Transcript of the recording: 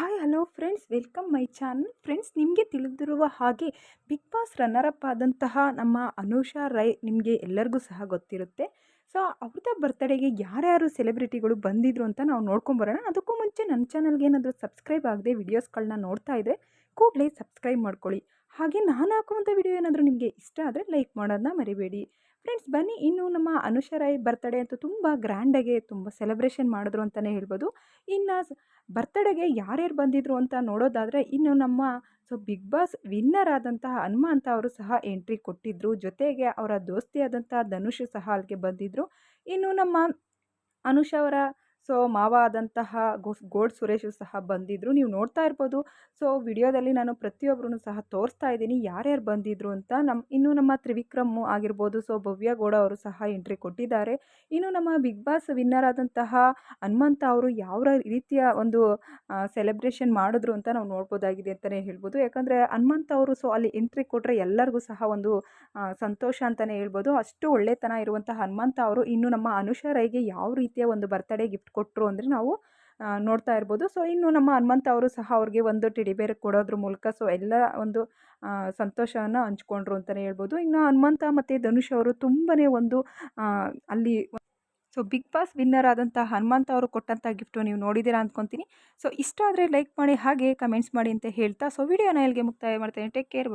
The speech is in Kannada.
Hi hello friends welcome my channel friends ನಿಮಗೆ ತಿಳಿದಿರುವ ಹಾಗೆ ಬಿಗ್ ಬಾಸ್ ರನ್ನರ್ ಅಪ್ ಆದಂತಹ ನಮ್ಮ ಅನುಷಾ ರೈ ನಿಮಗೆ ಎಲ್ಲರಿಗೂ ಸಹ ಗೊತ್ತಿರುತ್ತೆ. ಸೊ ಅವ್ರದ ಬರ್ತ್ಡೇಗೆ ಯಾರ್ಯಾರು ಸೆಲೆಬ್ರಿಟಿಗಳು ಬಂದಿದ್ರು ಅಂತ ನಾವು ನೋಡ್ಕೊಂಬರೋಣ ಅದಕ್ಕೂ ಮುಂಚೆ ನನ್ನ ಚಾನಲ್ಗೆ ಏನಾದರೂ ಸಬ್ಸ್ಕ್ರೈಬ್ ಆಗದೆ ವಿಡಿಯೋಸ್ಗಳನ್ನ ನೋಡ್ತಾ ಇದ್ದರೆ ಕೂಡಲೇ ಸಬ್ಸ್ಕ್ರೈಬ್ ಮಾಡ್ಕೊಳ್ಳಿ. ಹಾಗೆ ನಾನು ಹಾಕುವಂಥ ವಿಡಿಯೋ ಏನಾದರೂ ನಿಮಗೆ ಇಷ್ಟ ಆದರೆ ಲೈಕ್ ಮಾಡೋದನ್ನ ಮರಿಬೇಡಿ. ಫ್ರೆಂಡ್ಸ್, ಬನ್ನಿ ಇನ್ನು ನಮ್ಮ ಅನುಷಾ ರಾಯ್ ಬರ್ತಡೇ ಅಂತೂ ತುಂಬ ಗ್ರ್ಯಾಂಡಾಗೆ ತುಂಬ ಸೆಲೆಬ್ರೇಷನ್ ಮಾಡಿದ್ರು ಅಂತಲೇ ಹೇಳ್ಬೋದು. ಇನ್ನು ಬರ್ತಡೆಗೆ ಯಾರ್ಯಾರು ಬಂದಿದ್ರು ಅಂತ ನೋಡೋದಾದರೆ ಇನ್ನು ನಮ್ಮ ಸೊ ಬಿಗ್ ಬಾಸ್ ವಿನ್ನರ್ ಆದಂತಹ ಹನುಮಂತ ಅವರು ಸಹ ಎಂಟ್ರಿ ಕೊಟ್ಟಿದ್ದರು ಜೊತೆಗೆ ಅವರ ದೋಸ್ತಿಯಾದಂಥ ಧನುಷ್ ಸಹ ಅಲ್ಲಿಗೆ ಬಂದಿದ್ದರು ಇನ್ನು ನಮ್ಮ ಅನುಷ್ ಅವರ ಸೊ ಮಾವ ಆದಂತಹ ಗೋಡ್ ಸುರೇಶು ಸಹ ಬಂದಿದ್ದರು ನೀವು ನೋಡ್ತಾ ಇರ್ಬೋದು. ಸೊ, ವಿಡಿಯೋದಲ್ಲಿ ನಾನು ಪ್ರತಿಯೊಬ್ಬರೂ ಸಹ ತೋರಿಸ್ತಾ ಇದ್ದೀನಿ. ಯಾರ್ಯಾರು ಬಂದಿದ್ರು ಅಂತ ನಮ್ಮ ಇನ್ನು ನಮ್ಮ ತ್ರಿವಿಕ್ರಮ್ ಆಗಿರ್ಬೋದು, ಸೊ, ಭವ್ಯ ಗೌಡ ಅವರು ಸಹ ಎಂಟ್ರಿ ಕೊಟ್ಟಿದ್ದಾರೆ. ಇನ್ನು ನಮ್ಮ ಬಿಗ್ ಬಾಸ್ ವಿನ್ನರ್ ಆದಂತಹ ಹನುಮಂತ ಅವರು ಯಾವ ರೀತಿಯ ಒಂದು ಸೆಲೆಬ್ರೇಷನ್ ಮಾಡಿದ್ರು ಅಂತ ನಾವು ನೋಡ್ಬೋದಾಗಿದೆ ಅಂತಲೇ ಹೇಳ್ಬೋದು. ಯಾಕಂದರೆ ಹನುಮಂತ ಅವರು ಸೊ, ಅಲ್ಲಿ ಎಂಟ್ರಿ ಕೊಟ್ಟರೆ ಎಲ್ಲರಿಗೂ ಸಹ ಒಂದು ಸಂತೋಷ ಅಂತಲೇ ಹೇಳ್ಬೋದು. ಅಷ್ಟು ಒಳ್ಳೆತನ ಇರುವಂಥ ಹನುಮಂತ ಅವರು ಇನ್ನು ನಮ್ಮ ಅನುಷ ರೈಗೆ ಯಾವ ರೀತಿಯ ಒಂದು ಬರ್ತ್ಡೇ ಗಿಫ್ಟ್ ಕೊಟ್ಟರು ಅಂದರೆ ನಾವು ನೋಡ್ತಾ ಇರ್ಬೋದು. ಸೊ ಇನ್ನು ನಮ್ಮ ಹನುಮಂತ ಅವರು ಸಹ ಅವ್ರಿಗೆ ಒಂದು ಟಿಡಿ ಬೇರೆ ಕೊಡೋದ್ರ ಮೂಲಕ ಸೊ ಎಲ್ಲ ಒಂದು ಸಂತೋಷವನ್ನು ಹಂಚ್ಕೊಂಡ್ರು ಅಂತಲೇ ಹೇಳ್ಬೋದು. ಇನ್ನು ಹನುಮಂತ ಮತ್ತು ಧನುಷ್ ಅವರು ತುಂಬಾ ಒಂದು ಅಲ್ಲಿ ಸೊ ಬಿಗ್ ಬಾಸ್ ವಿನ್ನರ್ ಆದಂಥ ಹನುಮಂತ ಅವರು ಕೊಟ್ಟಂಥ ಗಿಫ್ಟು ನೀವು ನೋಡಿದ್ದೀರಾ ಅಂದ್ಕೊತೀನಿ ಸೊ ಇಷ್ಟ ಆದರೆ ಲೈಕ್ ಮಾಡಿ, ಹಾಗೆ ಕಮೆಂಟ್ಸ್ ಮಾಡಿ ಅಂತ ಹೇಳ್ತಾ ಸೊ ವಿಡಿಯೋನ ಇಲ್ಲಿಗೆ ಮುಕ್ತಾಯ ಮಾಡ್ತೇನೆ. Take care